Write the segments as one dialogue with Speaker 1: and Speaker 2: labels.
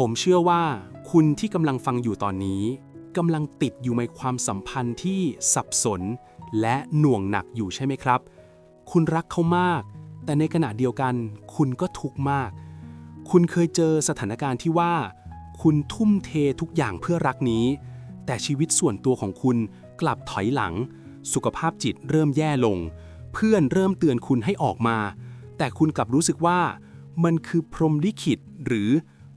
Speaker 1: ผมเชื่อว่าคุณที่กำลังฟังอยู่ตอนนี้กำลังติดอยู่ในความสัมพันธ์ที่สับสน และหน่วงหนักอยู่ใช่ไหมครับ คุณรักเขามาก แต่ในขณะเดียวกันคุณก็ทุกข์มาก คุณเคยเจอสถานการณ์ที่ว่า คุณทุ่มเททุกอย่างเพื่อรักนี้ แต่ชีวิตส่วนตัวของคุณกลับถอยหลัง สุขภาพจิตเริ่มแย่ลง เพื่อนเริ่มเตือนคุณให้ออกมา แต่คุณกลับรู้สึกว่า มันคือพรมลิขิตหรือ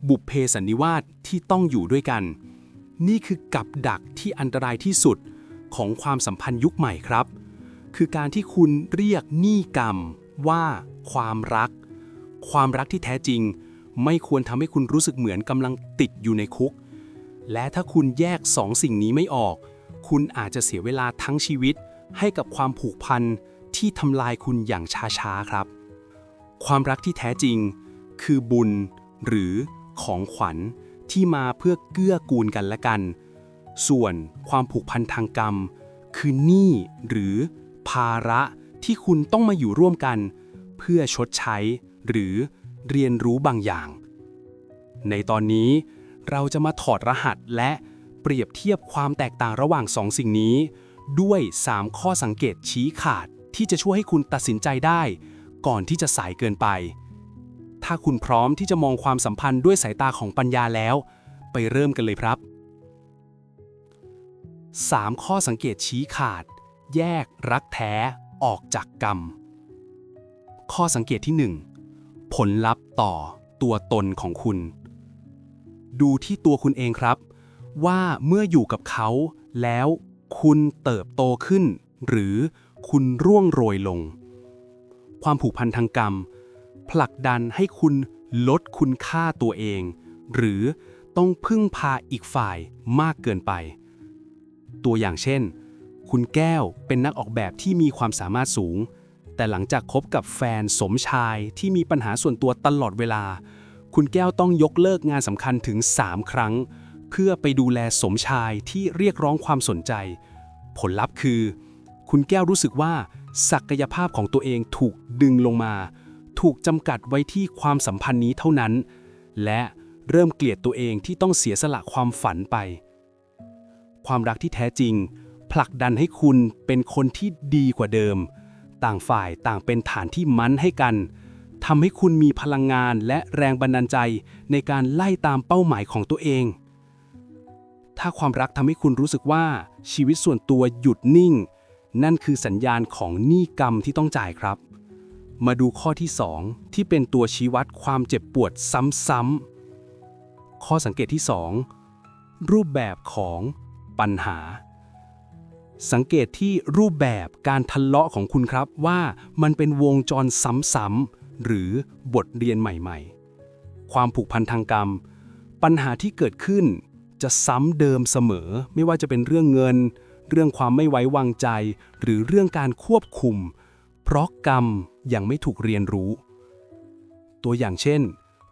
Speaker 1: บุพเพสันนิวาสที่ต้องอยู่ด้วยกัน นี่คือกับดักที่อันตรายที่สุดของความสัมพันธ์ยุคใหม่ครับ คือการที่คุณเรียกหนี้กรรมว่าความรัก ความรักที่แท้จริง ไม่ควรทำให้คุณรู้สึกเหมือนกำลังติดอยู่ในคุก และถ้าคุณแยกสองสิ่งนี้ไม่ออก คุณอาจจะเสียเวลาทั้งชีวิต ให้กับความผูกพันที่ทำลายคุณอย่างช้าๆครับ ความรักที่แท้จริง คือบุญหรือ ของขวัญที่มาเพื่อเกื้อกูลกันและกัน ส่วนความผูกพันทางกรรม คือหนี้หรือภาระที่คุณต้องมาอยู่ร่วมกัน เพื่อชดใช้ หรือเรียนรู้บางอย่าง ในตอนนี้เราจะมาถอดรหัสและเปรียบเทียบความแตกต่างระหว่างสองสิ่งนี้ ด้วย 3 ข้อสังเกตชี้ขาดที่จะช่วยให้คุณตัดสินใจได้ ก่อนที่จะสายเกินไป ถ้าคุณพร้อมที่จะมองความสัมพันธ์ด้วยสายตาของปัญญาแล้ว ไปเริ่มกันเลยครับ 3 ข้อสังเกตชี้ขาด แยกรักแท้ออกจากกรรม ข้อสังเกตที่ 1 ผลลัพธ์ต่อตัวตนของคุณ ดูที่ตัวคุณเองครับ ว่าเมื่ออยู่กับเขาแล้วคุณเติบโตขึ้น หรือคุณร่วงโรยลง ความผูกพันทางกรรม ผลักดันให้คุณลดคุณค่าตัวเอง หรือต้องพึ่งพาอีกฝ่ายมากเกินไป ตัวอย่างเช่น คุณแก้วเป็นนักออกแบบที่มีความสามารถสูง แต่หลังจากคบกับแฟนสมชายที่มีปัญหาส่วนตัวตลอดเวลา คุณแก้วต้องยกเลิกงานสำคัญถึง 3 ครั้ง เพื่อไปดูแลสมชายที่เรียกร้องความสนใจ ผลลัพธ์คือ คุณแก้วรู้สึกว่าศักยภาพของตัวเองถูกดึงลงมา ถูกจำกัดไว้ที่ความสัมพันธ์นี้เท่านั้น และเริ่มเกลียดตัวเองที่ต้องเสียสละความฝันไป ความรักที่แท้จริง ผลักดันให้คุณเป็นคนที่ดีกว่าเดิม ต่างฝ่ายต่างเป็นฐานที่มั่นให้กันทำให้คุณมีพลังงานและแรงบันดาลใจในการไล่ตามเป้าหมายของตัวเอง ถ้าความรักทำให้คุณรู้สึกว่าชีวิตส่วนตัวหยุดนิ่ง นั่นคือสัญญาณของหนี้กรรมที่ต้องจ่ายครับ มาดูข้อที่ 2 ที่เป็นตัวชี้วัดความเจ็บปวดซ้ำๆ ข้อสังเกตที่ 2 รูปแบบของปัญหา สังเกตที่รูปแบบการทะเลาะของคุณครับว่ามันเป็นวงจรซ้ำๆ หรือบทเรียนใหม่ๆ ความผูกพันทางกรรม ปัญหาที่เกิดขึ้นจะซ้ำเดิมเสมอ ไม่ว่าจะเป็นเรื่องเงิน เรื่องความไม่ไว้วางใจ หรือเรื่องการควบคุม เพราะกรรม ยังไม่ถูกเรียนรู้ ตัวอย่างเช่น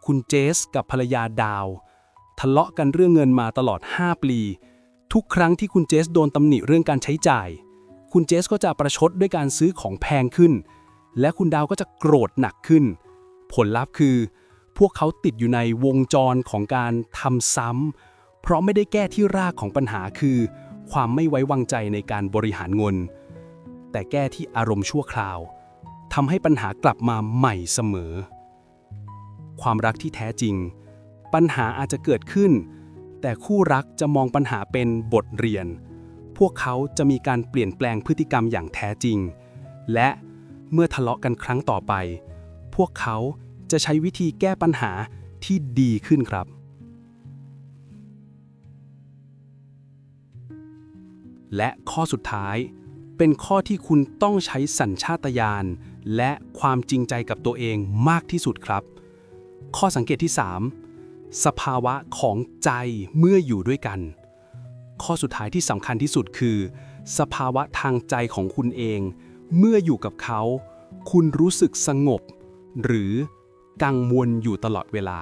Speaker 1: คุณเจสกับภรรยาดาว ทะเลาะกันเรื่องเงินมาตลอด 5 ปี ทุกครั้งที่คุณเจสโดนตำหนิเรื่องการใช้จ่าย คุณเจสก็จะประชดด้วยการซื้อของแพงขึ้น และคุณดาวก็จะโกรธหนักขึ้น ผลลัพธ์คือ พวกเขาติดอยู่ในวงจรของการทำซ้ำเพราะไม่ได้แก้ที่รากของปัญหาคือ ความไม่ไว้วางใจในการบริหารเงินแต่แก้ที่อารมณ์ชั่วคราว ทำให้ปัญหากลับมาใหม่เสมอ ความรักที่แท้จริง ปัญหาอาจจะเกิดขึ้น แต่คู่รักจะมองปัญหาเป็นบทเรียน พวกเขาจะมีการเปลี่ยนแปลงพฤติกรรมอย่างแท้จริง และเมื่อทะเลาะกันครั้งต่อไป พวกเขาจะใช้วิธีแก้ปัญหาที่ดีขึ้นครับ และข้อสุดท้าย เป็นข้อที่คุณต้องใช้สัญชาตญาณและความจริงใจกับตัวเองมากที่สุดครับ ข้อสังเกตที่ 3 สภาวะของใจเมื่ออยู่ด้วยกัน ข้อสุดท้ายที่สำคัญที่สุดคือ สภาวะทางใจของคุณเอง เมื่ออยู่กับเขา คุณรู้สึกสงบ หรือกังวลอยู่ตลอดเวลา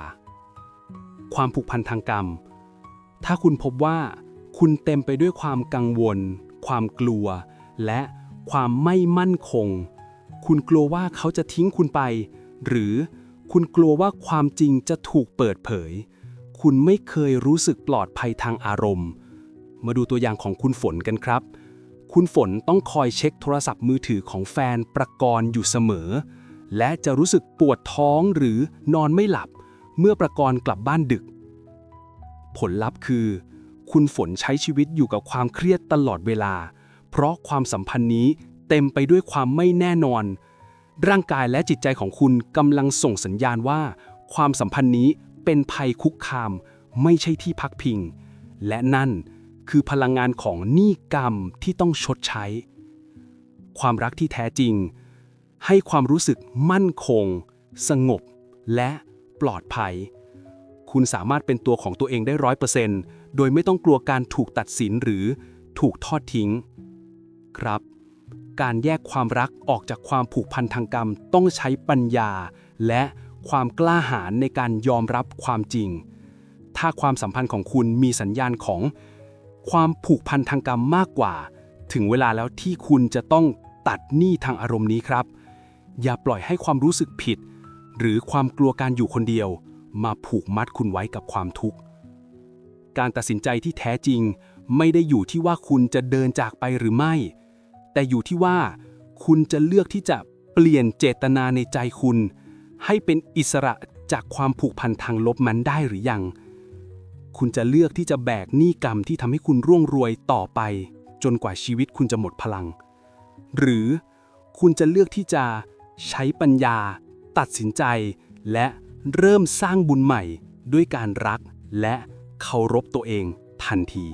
Speaker 1: ความผูกพันทางกรรม ถ้าคุณพบว่า คุณเต็มไปด้วยความกังวล ความกลัว และความไม่มั่นคง คุณกลัวว่าเขาจะทิ้งคุณไป หรือคุณกลัวว่าความจริงจะถูกเปิดเผย คุณไม่เคยรู้สึกปลอดภัยทางอารมณ์ มาดูตัวอย่างของคุณฝนกันครับ คุณฝนต้องคอยเช็คโทรศัพท์มือถือของแฟนประกรณ์อยู่เสมอ และจะรู้สึกปวดท้องหรือนอนไม่หลับ เมื่อประกรณ์กลับบ้านดึก ผลลัพธ์คือ คุณฝนใช้ชีวิตอยู่กับความเครียดตลอดเวลา เพราะความสัมพันธ์นี้เต็มไปด้วยความไม่แน่นอน ร่างกายและจิตใจของคุณกำลังส่งสัญญาณว่า ความสัมพันธ์นี้เป็นภัยคุกคาม ไม่ใช่ที่พักพิง และนั่นคือพลังงานของหนี้กรรมที่ต้องชดใช้ ความรักที่แท้จริง ให้ความรู้สึกมั่นคง สงบ และปลอดภัย คุณสามารถเป็นตัวของตัวเองได้ร้อยเปอร์เซนต์โดยไม่ต้องกลัวการถูกตัดสินหรือถูกทอดทิ้ง ครับ การแยกความรักออกจากความผูกพันทางกรรมต้องใช้ปัญญา และความกล้าหาญในการยอมรับความจริง ถ้าความสัมพันธ์ของคุณมีสัญญาณของความผูกพันทางกรรมมากกว่า ถึงเวลาแล้วที่คุณจะต้องตัดหนี้ทางอารมณ์นี้ครับ อย่าปล่อยให้ความรู้สึกผิด หรือความกลัวการอยู่คนเดียว มาผูกมัดคุณไว้กับความทุกข์ การตัดสินใจที่แท้จริง ไม่ได้อยู่ที่ว่าคุณจะเดินจากไปหรือไม่ แต่อยู่ที่ว่า คุณจะเลือกที่จะเปลี่ยนเจตนาในใจคุณ ให้เป็นอิสระจากความผูกพันทางลบมันได้หรือยัง คุณจะเลือกที่จะแบกหนี้กรรมที่ทำให้คุณร่วงรวยต่อไป จนกว่าชีวิตคุณจะหมดพลัง หรือคุณจะเลือกที่จะใช้ปัญญา ตัดสินใจ และเริ่มสร้างบุญใหม่ด้วยการรักและเคารพตัวเองทันที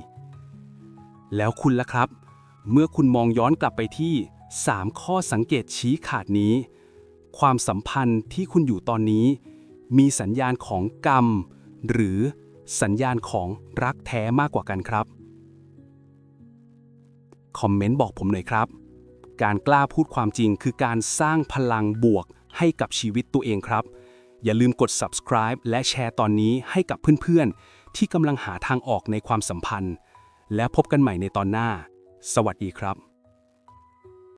Speaker 1: แล้วคุณล่ะครับ เมื่อคุณมองย้อนกลับไปที่ 3 ข้อสังเกตชี้ขาดนี้ ความสัมพันธ์ที่คุณอยู่ตอนนี้ มีสัญญาณของกรรม หรือสัญญาณของรักแท้มากกว่ากันครับ คอมเมนต์บอกผมหน่อยครับ การกล้าพูดความจริงคือการสร้างพลังบวกให้กับชีวิตตัวเองครับ อย่าลืมกด subscribe และแชร์ตอนนี้ให้กับเพื่อนๆ ที่กำลังหาทางออกในความสัมพันธ์ และพบกันใหม่ในตอนหน้า สวัสดีครับ